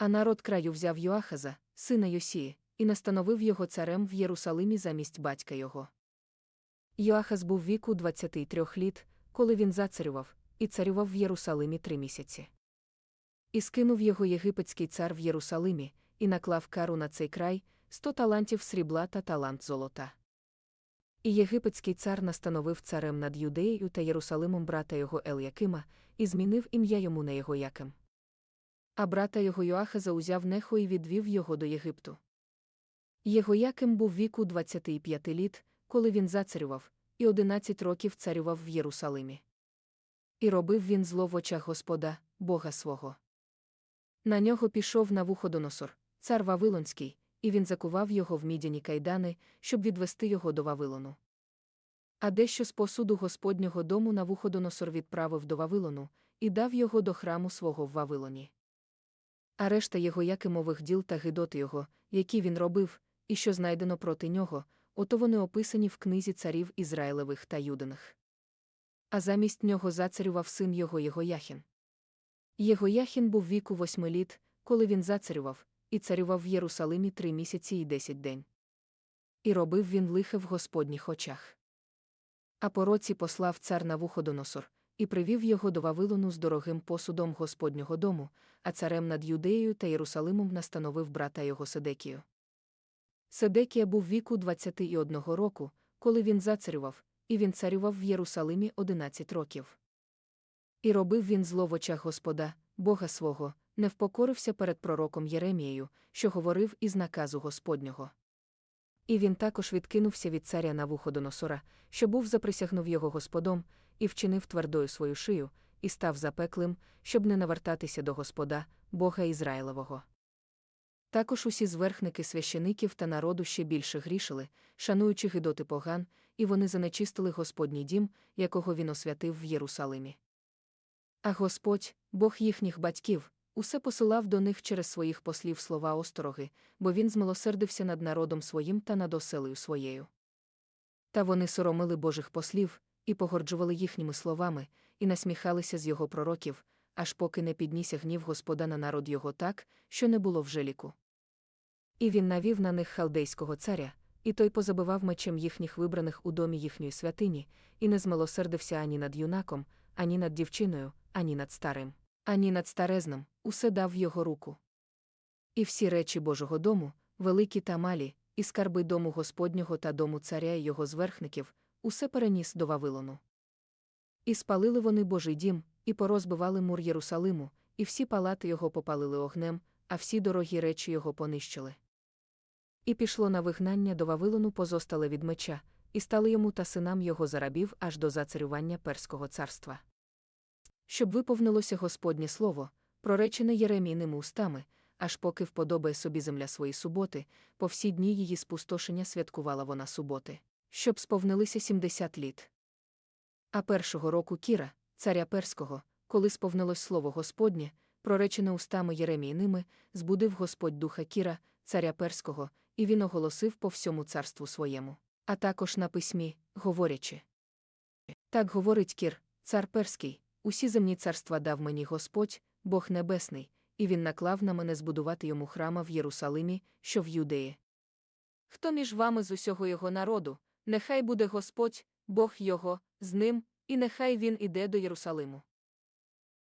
А народ краю взяв Йоахаза, сина Йосії, і настановив його царем в Єрусалимі замість батька його. Йоахаз був віку 23 літ, коли він зацарював, і царював в Єрусалимі три місяці. І скинув його єгипетський цар в Єрусалимі, і наклав кару на цей край сто талантів срібла та талант золота. І єгипетський цар настановив царем над Юдеєю та Єрусалимом брата його Ел'якима, і змінив ім'я йому на його Яким. А брата його Йоахаза узяв нехо і відвів його до Єгипту. Його Яким був віку 25 літ, коли він зацарював, і 11 років царював в Єрусалимі. І робив він зло в очах Господа, Бога свого. На нього пішов Навуходоносор, цар Вавилонський, і він закував його в мідяні кайдани, щоб відвести його до Вавилону. А дещо з посуду Господнього дому Навуходоносор відправив до Вавилону і дав його до храму свого в Вавилоні. А решта його якимових діл та гидоти його, які він робив, і що знайдено проти нього, ото вони описані в книзі царів Ізраїлевих та Юдиних. А замість нього зацарював син його Єгояхін. Єгояхін був віку восьми літ, коли він зацарював, і царював в Єрусалимі три місяці і десять день. І робив він лихе в Господніх очах. А по році послав цар Навуходоносор, і привів його до Вавилону з дорогим посудом Господнього дому, а царем над Юдеєю та Єрусалимом настановив брата його Седекію. Седекія був віку 21 року, коли він зацарював, і він царював в Єрусалимі 11 років. І робив він зло в очах Господа, Бога свого, не впокорився перед пророком Єремією, що говорив із наказу Господнього. І він також відкинувся від царя Навуходоносора, що був заприсягнув його Господом, і вчинив твердою свою шию, і став запеклим, щоб не навертатися до Господа, Бога Ізраїлевого. Також усі зверхники священиків та народу ще більше грішили, шануючи гидоти поган, і вони занечистили Господній дім, якого він освятив в Єрусалимі. А Господь, Бог їхніх батьків, усе посилав до них через своїх послів слова остороги, бо він змилосердився над народом своїм та над оселею своєю. Та вони соромили Божих послів, і погорджували їхніми словами, і насміхалися з його пророків, аж поки не піднісся гнів Господа на народ його так, що не було вже ліку. І він навів на них халдейського царя, і той позабивав мечем їхніх вибраних у домі їхньої святині, і не змилосердився ані над юнаком, ані над дівчиною, ані над старим, ані над старезним, усе дав його руку. І всі речі Божого дому, великі та малі, і скарби дому Господнього та дому царя і його зверхників, усе переніс до Вавилону. І спалили вони Божий дім, і порозбивали мур Єрусалиму, і всі палати його попалили огнем, а всі дорогі речі його понищили. І пішло на вигнання до Вавилону позостале від меча, і стали йому та синам його зарабів аж до зацарювання Перського царства. Щоб виповнилося Господнє слово, проречене Єремійними устами, аж поки вподобає собі земля свої суботи, по всі дні її спустошення святкувала вона суботи, щоб сповнилися сімдесят літ. А першого року Кіра, царя Перського, коли сповнилось слово Господнє, проречене устами Єремійними, збудив Господь духа Кіра, царя Перського, і він оголосив по всьому царству своєму, а також на письмі, говорячи. Так говорить Кір, цар Перський, усі земні царства дав мені Господь, Бог Небесний, і він наклав на мене збудувати йому храма в Єрусалимі, що в Юдеї. Хто між вами з усього його народу, нехай буде Господь, Бог його, з ним, і нехай він іде до Єрусалиму.